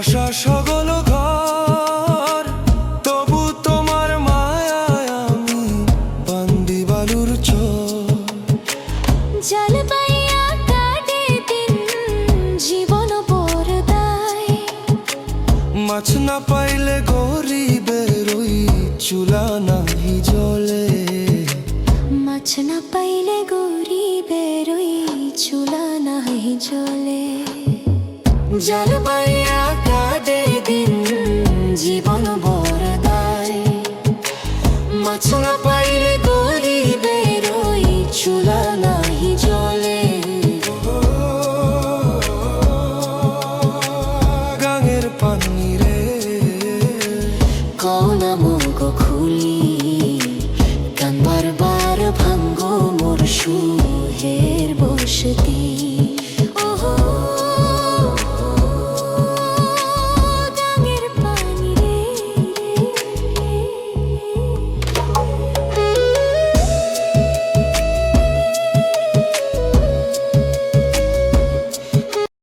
বসা সকল ঘর তবু তোমার মায়ায় আমি বান্দি বালুর চোর। কাটে দিন জীবন পরদায়। মাছ না পাইলে গরিবের ওই চুলা নাহি জলে। মাছ না পাইলে গরিবের ওই চুলা নাহি জলে। জল পাইয়া মন মুখ খুলি গান বারবার ভাঙ্গ মোর সুহের বসতি।